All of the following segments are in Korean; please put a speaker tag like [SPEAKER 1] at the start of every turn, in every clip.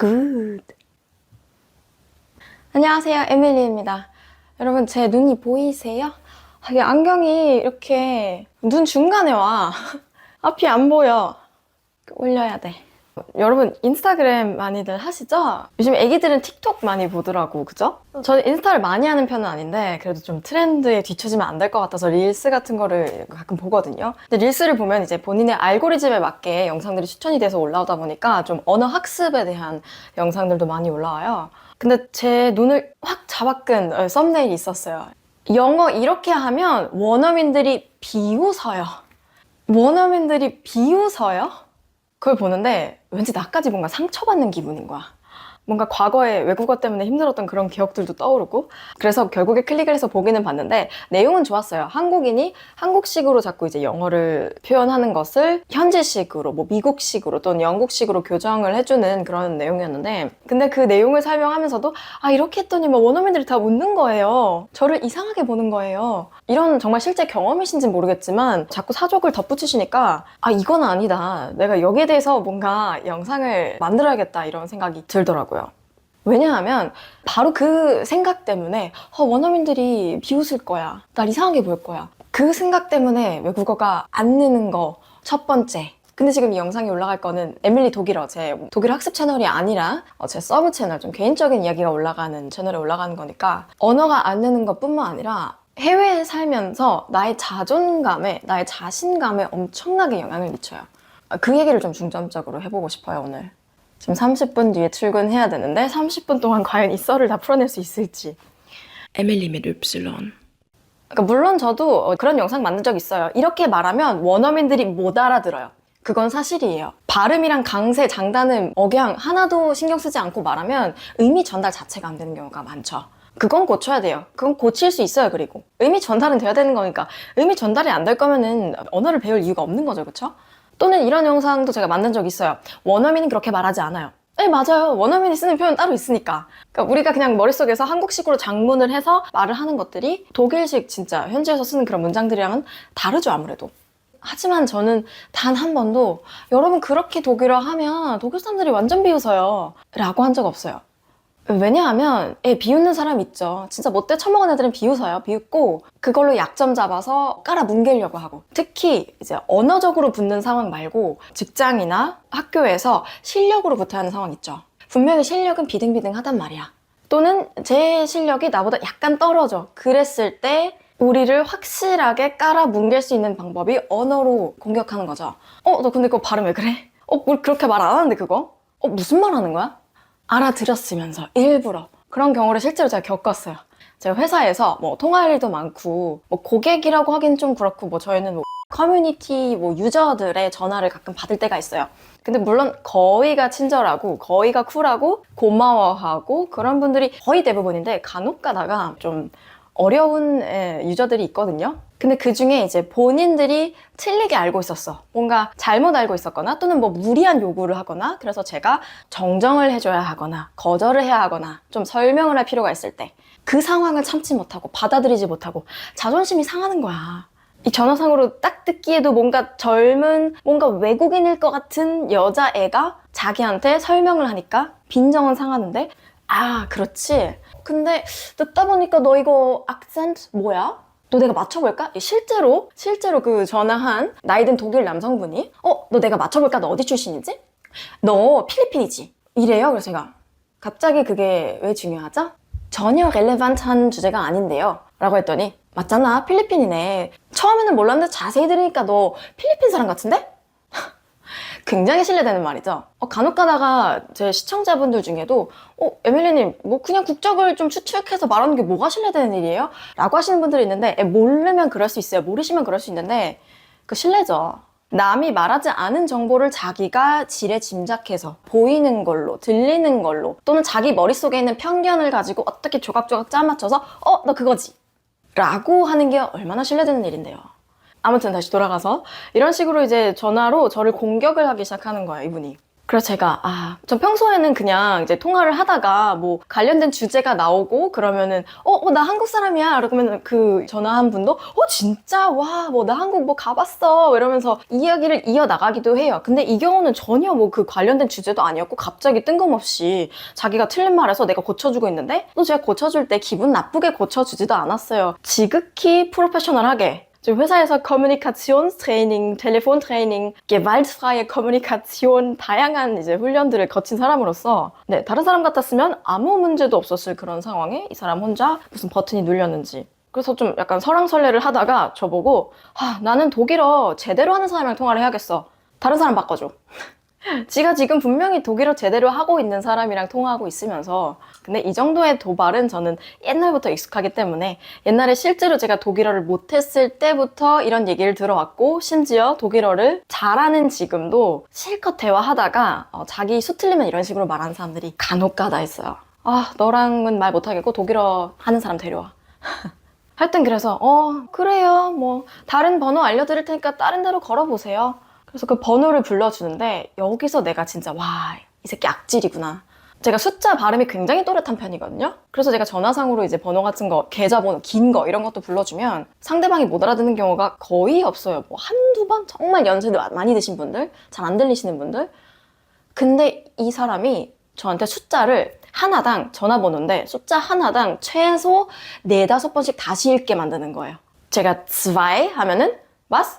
[SPEAKER 1] 굿. 안녕하세요. 에밀리입니다. 여러분, 제 눈이 보이세요? 아, 이게 안경이 이렇게 눈 중간에 와. 앞이 안 보여. 올려야 돼. 여러분, 인스타그램 많이들 하시죠? 요즘 애기들은 틱톡 많이 보더라고, 그죠? 저는 인스타를 많이 하는 편은 아닌데, 그래도 좀 트렌드에 뒤처지면 안 될 것 같아서 릴스 같은 거를 가끔 보거든요. 근데 릴스를 보면 이제 본인의 알고리즘에 맞게 영상들이 추천이 돼서 올라오다 보니까 좀 언어 학습에 대한 영상들도 많이 올라와요. 근데 제 눈을 확 잡아끈 어, 썸네일이 있었어요. 영어 이렇게 하면 원어민들이 비웃어요. 원어민들이 비웃어요? 그걸 보는데 왠지 나까지 뭔가 상처받는 기분인 거야. 뭔가 과거에 외국어 때문에 힘들었던 그런 기억들도 떠오르고 그래서 결국에 클릭을 해서 보기는 봤는데 내용은 좋았어요. 한국인이 한국식으로 자꾸 이제 영어를 표현하는 것을 현지식으로 뭐 미국식으로 또는 영국식으로 교정을 해주는 그런 내용이었는데 근데 그 내용을 설명하면서도 아 이렇게 했더니 뭐 원어민들이 다 웃는 거예요. 저를 이상하게 보는 거예요. 이런 정말 실제 경험이신지 는 모르겠지만 자꾸 사족을 덧붙이시니까 아 이건 아니다. 내가 여기에 대해서 뭔가 영상을 만들어야겠다 이런 생각이 들더라고요. 왜냐하면 바로 그 생각 때문에 어, 원어민들이 비웃을 거야. 날 이상하게 볼 거야. 그 생각 때문에 외국어가 안 느는 거 첫 번째. 근데 지금 이 영상이 올라갈 거는 에밀리 독일어 제 독일 학습 채널이 아니라 어, 제 서브 채널 좀 개인적인 이야기가 올라가는 채널에 올라가는 거니까 언어가 안 느는 것뿐만 아니라 해외에 살면서 나의 자존감에 나의 자신감에 엄청나게 영향을 미쳐요. 아, 그 얘기를 좀 중점적으로 해보고 싶어요 오늘. 지금 30분 뒤에 출근해야 되는데 30분 동안 과연 이 썰을 다 풀어낼 수 있을지.
[SPEAKER 2] 에밀리 mit Y.
[SPEAKER 1] 그러니까 물론 저도 어, 그런 영상 만든 적 있어요. 이렇게 말하면 원어민들이 못 알아들어요. 그건 사실이에요. 발음이랑 강세, 장단음, 억양 하나도 신경 쓰지 않고 말하면 의미 전달 자체가 안 되는 경우가 많죠. 그건 고쳐야 돼요. 그건 고칠 수 있어요, 그리고. 의미 전달은 돼야 되는 거니까. 의미 전달이 안 될 거면은 언어를 배울 이유가 없는 거죠, 그쵸? 또는 이런 영상도 제가 만든 적 있어요. 원어민은 그렇게 말하지 않아요. 네, 맞아요. 원어민이 쓰는 표현 따로 있으니까. 그러니까 우리가 그냥 머릿속에서 한국식으로 장문을 해서 말을 하는 것들이 독일식 진짜 현지에서 쓰는 그런 문장들이랑은 다르죠, 아무래도. 하지만 저는 단 한 번도 여러분 그렇게 독일어 하면 독일 사람들이 완전 비웃어요. 라고 한 적 없어요. 왜냐하면 애 비웃는 사람 있죠. 진짜 못돼 처먹은 애들은 비웃어요. 비웃고 그걸로 약점 잡아서 깔아 뭉개려고 하고 특히 이제 언어적으로 붙는 상황 말고 직장이나 학교에서 실력으로 붙어야 하는 상황 있죠. 분명히 실력은 비등비등하단 말이야. 또는 제 실력이 나보다 약간 떨어져. 그랬을 때 우리를 확실하게 깔아 뭉갤 수 있는 방법이 언어로 공격하는 거죠. 어, 너 근데 그거 발음 왜 그래? 어, 우리 그렇게 말 안 하는데 그거? 어, 무슨 말 하는 거야? 알아들었으면서 일부러 그런 경우를 실제로 제가 겪었어요. 제가 회사에서 뭐 통화할 일도 많고 뭐 고객이라고 하긴 좀 그렇고 뭐 저희는 뭐 커뮤니티 뭐 유저들의 전화를 가끔 받을 때가 있어요. 근데 물론 거의가 친절하고 거의가 쿨하고 고마워하고 그런 분들이 거의 대부분인데 간혹 가다가 좀 어려운 에, 유저들이 있거든요. 근데 그 중에 이제 본인들이 틀리게 알고 있었어. 뭔가 잘못 알고 있었거나 또는 뭐 무리한 요구를 하거나 그래서 제가 정정을 해줘야 하거나 거절을 해야 하거나 좀 설명을 할 필요가 있을 때 그 상황을 참지 못하고 받아들이지 못하고 자존심이 상하는 거야. 이 전화상으로 딱 듣기에도 뭔가 젊은 뭔가 외국인일 것 같은 여자애가 자기한테 설명을 하니까 빈정은 상하는데 아 그렇지 근데 듣다 보니까 너 이거 악센트 뭐야? 너 내가 맞춰볼까? 실제로 실제로 그 전화한 나이든 독일 남성분이 어 너 내가 맞춰볼까? 너 어디 출신이지? 너 필리핀이지? 이래요 그래서 제가 갑자기 그게 왜 중요하죠? 전혀 렐레반트한 주제가 아닌데요 라고 했더니 맞잖아 필리핀이네 처음에는 몰랐는데 자세히 들으니까 너 필리핀 사람 같은데? 굉장히 신뢰되는 말이죠. 어, 간혹 가다가 제 시청자분들 중에도 어, 에밀리님 뭐 그냥 국적을 좀 추측해서 말하는 게 뭐가 신뢰되는 일이에요? 라고 하시는 분들이 있는데 에, 모르면 그럴 수 있어요. 모르시면 그럴 수 있는데 그 신뢰죠. 남이 말하지 않은 정보를 자기가 지레 짐작해서 보이는 걸로 들리는 걸로 또는 자기 머릿속에 있는 편견을 가지고 어떻게 조각조각 짜맞춰서 어 너 그거지 라고 하는 게 얼마나 신뢰되는 일인데요. 아무튼 다시 돌아가서 이런 식으로 이제 전화로 저를 공격을 하기 시작하는 거예요, 이분이. 그래서 제가 아, 전 평소에는 그냥 이제 통화를 하다가 뭐 관련된 주제가 나오고 그러면은 어, 어, 나 한국 사람이야. 그러면 그 전화한 분도 어, 진짜 와, 뭐 나 한국 뭐 가봤어. 이러면서 이야기를 이어 나가기도 해요. 근데 이 경우는 전혀 뭐 그 관련된 주제도 아니었고 갑자기 뜬금없이 자기가 틀린 말해서 내가 고쳐주고 있는데 또 제가 고쳐줄 때 기분 나쁘게 고쳐주지도 않았어요. 지극히 프로페셔널하게 회사에서 커뮤니카시온 트레이닝, 텔레폰 트레이닝, gewaltfreie 커뮤니카시온 다양한 이제 훈련들을 거친 사람으로서 네, 다른 사람 같았으면 아무 문제도 없었을 그런 상황에 이 사람 혼자 무슨 버튼이 눌렸는지 그래서 좀 약간 설왕설래를 하다가 저보고 아, 나는 독일어 제대로 하는 사람이랑 통화를 해야겠어. 다른 사람 바꿔줘. 지가 지금 분명히 독일어 제대로 하고 있는 사람이랑 통화하고 있으면서 근데 이 정도의 도발은 저는 옛날부터 익숙하기 때문에 옛날에 실제로 제가 독일어를 못했을 때부터 이런 얘기를 들어왔고 심지어 독일어를 잘하는 지금도 실컷 대화하다가 어, 자기 수 틀리면 이런 식으로 말하는 사람들이 간혹가다 있어요. 아 너랑은 말 못하겠고 독일어 하는 사람 데려와. 하여튼 그래서 어 그래요 뭐 다른 번호 알려드릴 테니까 다른 데로 걸어보세요. 그래서 그 번호를 불러주는데 여기서 내가 진짜 와 이 새끼 악질이구나. 제가 숫자 발음이 굉장히 또렷한 편이거든요. 그래서 제가 전화상으로 이제 번호 같은 거, 계좌번호, 긴 거 이런 것도 불러주면 상대방이 못 알아듣는 경우가 거의 없어요. 뭐 한두 번 정말 연세도 많이 드신 분들, 잘 안 들리시는 분들. 근데 이 사람이 저한테 숫자를 하나당 전화번호인데 숫자 하나당 최소 네다섯 번씩 다시 읽게 만드는 거예요. 제가 zwei 하면은 was?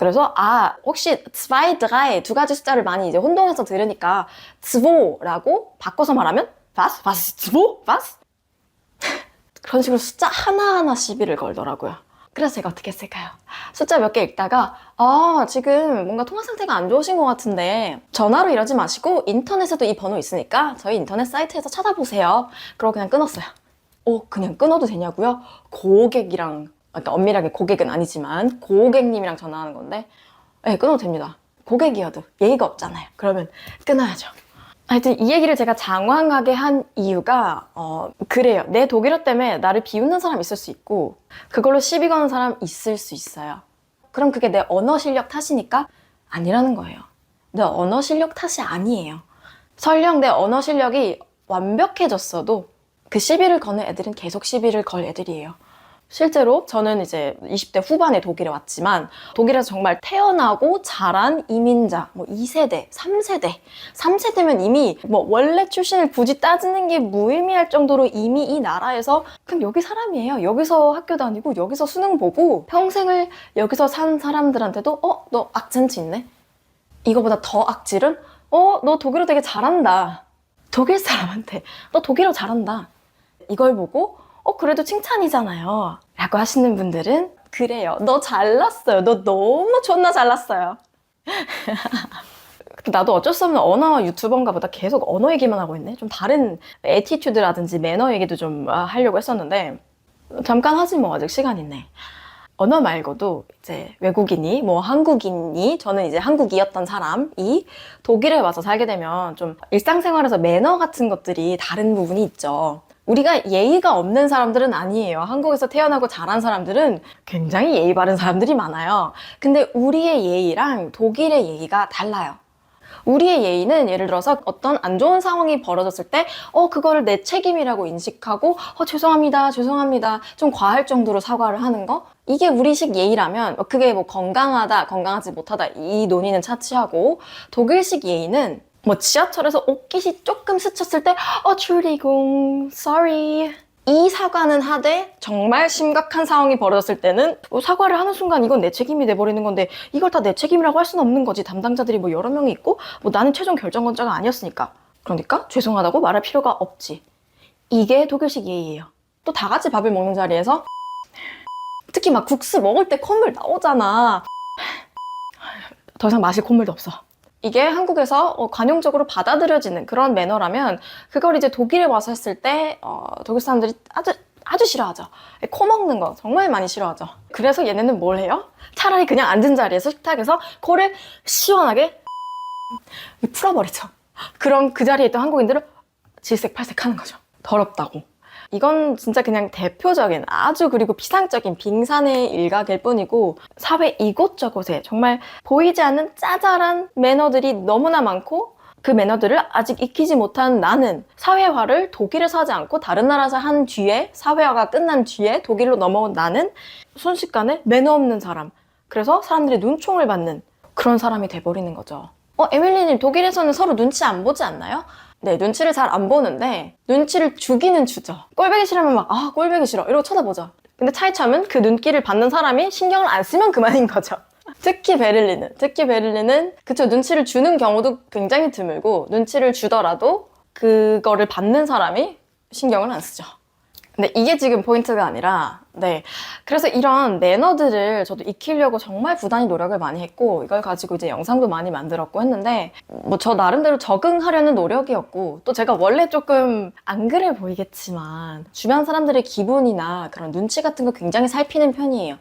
[SPEAKER 1] 그래서 아 혹시 zwei, drei 두 가지 숫자를 많이 이제 혼동해서 들으니까 zwo라고 바꿔서 말하면 was? was ist zwo? was? 그런 식으로 숫자 하나하나 시비를 걸더라고요. 그래서 제가 어떻게 했을까요? 숫자 몇 개 읽다가 아 지금 뭔가 통화 상태가 안 좋으신 것 같은데 전화로 이러지 마시고 인터넷에도 이 번호 있으니까 저희 인터넷 사이트에서 찾아보세요. 그러고 그냥 끊었어요. 어 그냥 끊어도 되냐고요? 고객이랑 그러니까 엄밀하게 고객은 아니지만 고객님이랑 전화하는 건데 네 끊어도 됩니다. 고객이어도 예의가 없잖아요. 그러면 끊어야죠. 하여튼 이 얘기를 제가 장황하게 한 이유가 어 그래요. 내 독일어 때문에 나를 비웃는 사람 있을 수 있고 그걸로 시비 거는 사람 있을 수 있어요. 그럼 그게 내 언어 실력 탓이니까 아니라는 거예요. 내 언어 실력 탓이 아니에요. 설령 내 언어 실력이 완벽해졌어도 그 시비를 거는 애들은 계속 시비를 걸 애들이에요. 실제로 저는 이제 20대 후반에 독일에 왔지만 독일에서 정말 태어나고 자란 이민자 뭐 2세대, 3세대, 3세대면 이미 뭐 원래 출신을 굳이 따지는 게 무의미할 정도로 이미 이 나라에서 그냥 여기 사람이에요. 여기서 학교 다니고 여기서 수능 보고 평생을 여기서 산 사람들한테도 어, 너 악센트 있네. 이거보다 더 악질은 어, 너 독일어 되게 잘한다. 독일 사람한테 너 독일어 잘한다. 이걸 보고 어, 그래도 칭찬이잖아요. 라고 하시는 분들은 그래요. 너 잘났어요. 너 너무 존나 잘났어요. 나도 어쩔 수 없는 언어 유튜버인가 보다 계속 언어 얘기만 하고 있네. 좀 다른 에티튜드라든지 매너 얘기도 좀 아, 하려고 했었는데 잠깐 하지 뭐 아직 시간 있네. 언어 말고도 이제 외국인이 뭐 한국인이 저는 이제 한국이었던 사람이 독일에 와서 살게 되면 좀 일상생활에서 매너 같은 것들이 다른 부분이 있죠. 우리가 예의가 없는 사람들은 아니에요. 한국에서 태어나고 자란 사람들은 굉장히 예의 바른 사람들이 많아요. 근데 우리의 예의랑 독일의 예의가 달라요. 우리의 예의는 예를 들어서 어떤 안 좋은 상황이 벌어졌을 때, 어, 그거를 내 책임이라고 인식하고, 어, 죄송합니다, 죄송합니다. 좀 과할 정도로 사과를 하는 거? 이게 우리식 예의라면, 어, 그게 뭐 건강하다, 건강하지 못하다, 이 논의는 차치하고, 독일식 예의는 뭐 지하철에서 옷깃이 조금 스쳤을 때, 어, 줄리공, sorry. 이 사과는 하되 정말 심각한 상황이 벌어졌을 때는 어, 사과를 하는 순간 이건 내 책임이 돼버리는 건데 이걸 다 내 책임이라고 할 수는 없는 거지. 담당자들이 뭐 여러 명이 있고 뭐 나는 최종 결정권자가 아니었으니까. 그러니까 죄송하다고 말할 필요가 없지. 이게 독일식 예의예요. 또 다 같이 밥을 먹는 자리에서 특히 막 국수 먹을 때 콧물 나오잖아. 더 이상 마실 콧물도 없어 이게 한국에서 어, 관용적으로 받아들여지는 그런 매너라면 그걸 이제 독일에 와서 했을 때 어, 독일 사람들이 아주 아주 싫어하죠. 코 먹는 거 정말 많이 싫어하죠. 그래서 얘네는 뭘 해요? 차라리 그냥 앉은 자리에서 식탁에서 코를 시원하게 풀어버리죠. 그럼 그 자리에 있던 한국인들은 질색팔색 하는 거죠. 더럽다고. 이건 진짜 그냥 대표적인 아주 그리고 피상적인 빙산의 일각일 뿐이고 사회 이곳저곳에 정말 보이지 않는 짜잘한 매너들이 너무나 많고 그 매너들을 아직 익히지 못한 나는 사회화를 독일에서 하지 않고 다른 나라에서 한 뒤에 사회화가 끝난 뒤에 독일로 넘어온 나는 순식간에 매너 없는 사람. 그래서 사람들이 눈총을 받는 그런 사람이 돼버리는 거죠. 어, 에밀리님 독일에서는 서로 눈치 안 보지 않나요? 네, 눈치를 잘 안 보는데 눈치를 주기는 주죠. 꼴배기 싫으면 막 아, 꼴배기 싫어 이러고 쳐다보죠. 근데 차이점은 그 눈길을 받는 사람이 신경을 안 쓰면 그만인 거죠. 특히 베를린은 특히 베를린은 그쵸 눈치를 주는 경우도 굉장히 드물고 눈치를 주더라도 그거를 받는 사람이 신경을 안 쓰죠. 근데 이게 지금 포인트가 아니라 네 그래서 이런 매너들을 저도 익히려고 정말 부단히 노력을 많이 했고 이걸 가지고 이제 영상도 많이 만들었고 했는데 뭐 저 나름대로 적응하려는 노력이었고 또 제가 원래 조금 안 그래 보이겠지만 주변 사람들의 기분이나 그런 눈치 같은 거 굉장히 살피는 편이에요.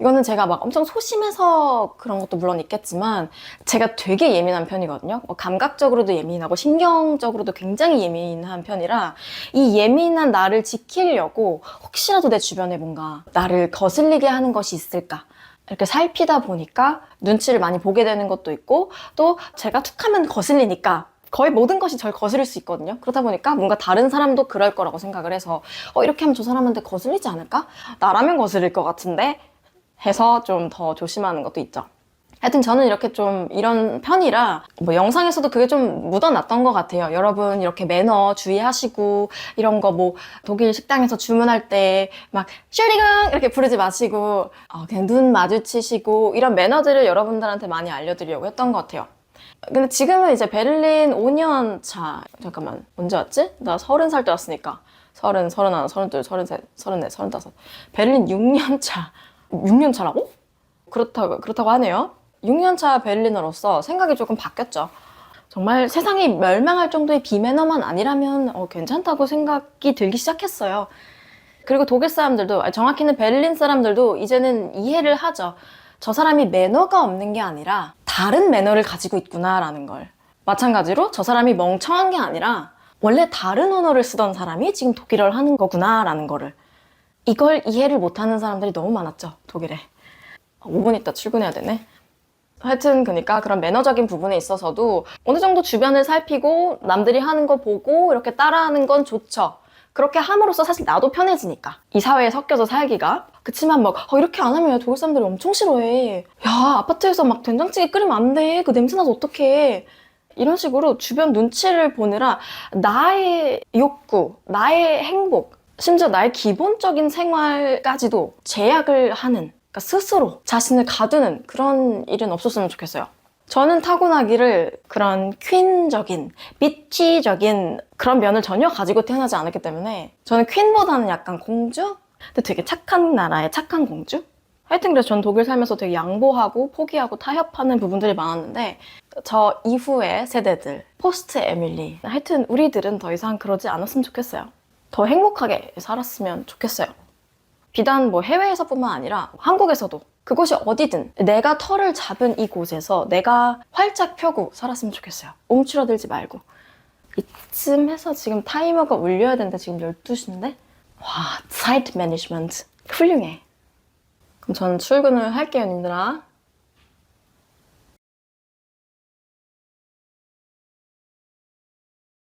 [SPEAKER 1] 이거는 제가 막 엄청 소심해서 그런 것도 물론 있겠지만 제가 되게 예민한 편이거든요. 뭐 감각적으로도 예민하고 신경적으로도 굉장히 예민한 편이라 이 예민한 나를 지키려고 혹시라도 내 주변에 뭔가 나를 거슬리게 하는 것이 있을까 이렇게 살피다 보니까 눈치를 많이 보게 되는 것도 있고 또 제가 툭하면 거슬리니까 거의 모든 것이 절 거슬릴 수 있거든요. 그러다 보니까 뭔가 다른 사람도 그럴 거라고 생각을 해서 어 이렇게 하면 저 사람한테 거슬리지 않을까? 나라면 거슬릴 것 같은데 해서 좀 더 조심하는 것도 있죠. 하여튼 저는 이렇게 좀 이런 편이라 뭐 영상에서도 그게 좀 묻어났던 것 같아요. 여러분 이렇게 매너 주의하시고 이런 거 뭐 독일 식당에서 주문할 때 막 슈리강 이렇게 부르지 마시고 어, 그냥 눈 마주치시고 이런 매너들을 여러분들한테 많이 알려드리려고 했던 것 같아요. 근데 지금은 이제 베를린 5년 차 잠깐만 언제 왔지? 나 서른 살때 왔으니까 서른, 서른하나, 서른둘, 서른셋, 서른넷, 서른다섯 베를린 6년 차 6년 차라고? 그렇다고 그렇다고 하네요. 6년 차 베를리너로서 생각이 조금 바뀌었죠. 정말 세상이 멸망할 정도의 비매너만 아니라면 어, 괜찮다고 생각이 들기 시작했어요. 그리고 독일 사람들도, 아니, 정확히는 베를린 사람들도 이제는 이해를 하죠. 저 사람이 매너가 없는 게 아니라 다른 매너를 가지고 있구나라는 걸. 마찬가지로 저 사람이 멍청한 게 아니라 원래 다른 언어를 쓰던 사람이 지금 독일어를 하는 거구나라는 거를. 이걸 이해를 못하는 사람들이 너무 많았죠, 독일에. 5분 있다 출근해야 되네. 하여튼 그러니까 그런 매너적인 부분에 있어서도 어느 정도 주변을 살피고 남들이 하는 거 보고 이렇게 따라하는 건 좋죠. 그렇게 함으로써 사실 나도 편해지니까 이 사회에 섞여서 살기가 그치만 막 어, 이렇게 안 하면 독일 사람들이 엄청 싫어해 야 아파트에서 막 된장찌개 끓이면 안 돼 그 냄새 나서 어떡해 이런 식으로 주변 눈치를 보느라 나의 욕구 나의 행복 심지어 나의 기본적인 생활까지도 제약을 하는 그러니까 스스로 자신을 가두는 그런 일은 없었으면 좋겠어요. 저는 타고나기를 그런 퀸적인, 비치적인 그런 면을 전혀 가지고 태어나지 않았기 때문에 저는 퀸보다는 약간 공주? 근데 되게 착한 나라의 착한 공주? 하여튼 그래서 전 독일 살면서 되게 양보하고 포기하고 타협하는 부분들이 많았는데 저 이후의 세대들, 포스트 에밀리 하여튼 우리들은 더 이상 그러지 않았으면 좋겠어요. 더 행복하게 살았으면 좋겠어요. 비단 뭐 해외에서뿐만 아니라 한국에서도 그곳이 어디든 내가 털을 잡은 이곳에서 내가 활짝 펴고 살았으면 좋겠어요. 움츠러들지 말고. 이쯤 해서 지금 타이머가 울려야 되는데 지금 12시인데? 와, 사이트 매니지먼트 훌륭해. 그럼 저는 출근을 할게요, 님들아.